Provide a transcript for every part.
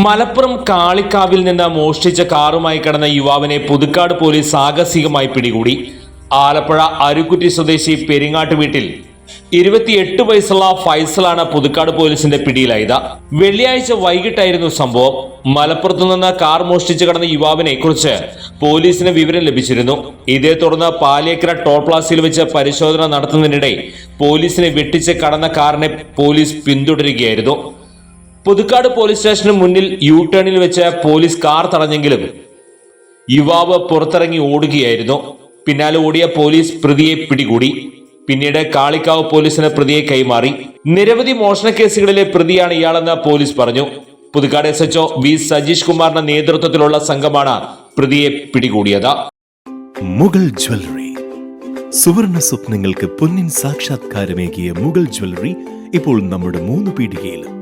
മലപ്പുറം കാളിക്കാവിൽ നിന്ന് മോഷ്ടിച്ച കാറുമായി കടന്ന യുവാവിനെ പുതുക്കാട് പോലീസ് സാഹസികമായി പിടികൂടി. ആലപ്പുഴ അരുക്കുറ്റി സ്വദേശി പെരിങ്ങാട്ട് വീട്ടിൽ ഇരുപത്തിയെട്ട് വയസ്സുള്ള ഫൈസലാണ് പുതുക്കാട് പോലീസിന്റെ പിടിയിലായത്. വെള്ളിയാഴ്ച വൈകിട്ടായിരുന്നു സംഭവം. മലപ്പുറത്തു നിന്ന് കാർ മോഷ്ടിച്ചു കടന്ന യുവാവിനെ കുറിച്ച് പോലീസിന് വിവരം ലഭിച്ചിരുന്നു. ഇതേ തുടർന്ന് പാലിയക്കര ടോൾ പ്ലാസയിൽ വെച്ച് പരിശോധന നടത്തുന്നതിനിടെ പോലീസിനെ വെട്ടിച്ച് കടന്ന കാറിനെ പോലീസ് പിന്തുടരുകയായിരുന്നു. പുതുക്കാട് പോലീസ് സ്റ്റേഷന് മുന്നിൽ യു ടേണിൽ വെച്ച് പോലീസ് കാർ തടഞ്ഞെങ്കിലും യുവാവ് പുറത്തിറങ്ങി ഓടുകയായിരുന്നു. പിന്നാലെ ഓടിയ പോലീസ് പ്രതിയെ പിടികൂടി. പിന്നീട് കാളിക്കാവ് പോലീസിന് പ്രതിയെ കൈമാറി. നിരവധി മോഷണ കേസുകളിലെ പ്രതിയാണ് ഇയാളെന്ന് പോലീസ് പറഞ്ഞു. Puthukkad S H O V Sajeesh കുമാറിന്റെ നേതൃത്വത്തിലുള്ള സംഘമാണ് പ്രതിയെ പിടികൂടിയത്. മുഗൾ ജ്വല്ലറി. സുവർണ സ്വപ്നങ്ങൾക്ക് പൊന്നിൻ സാക്ഷാത്കാരമേകിയ മുഗൾ ജ്വല്ലറി ഇപ്പോൾ നമ്മുടെ മൂന്ന് പീടികയിലും.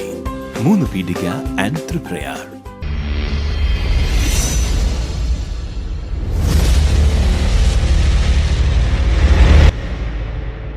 മൂന്ന് പീഡിക ആൻഡ് ത്രിപ്രയാർ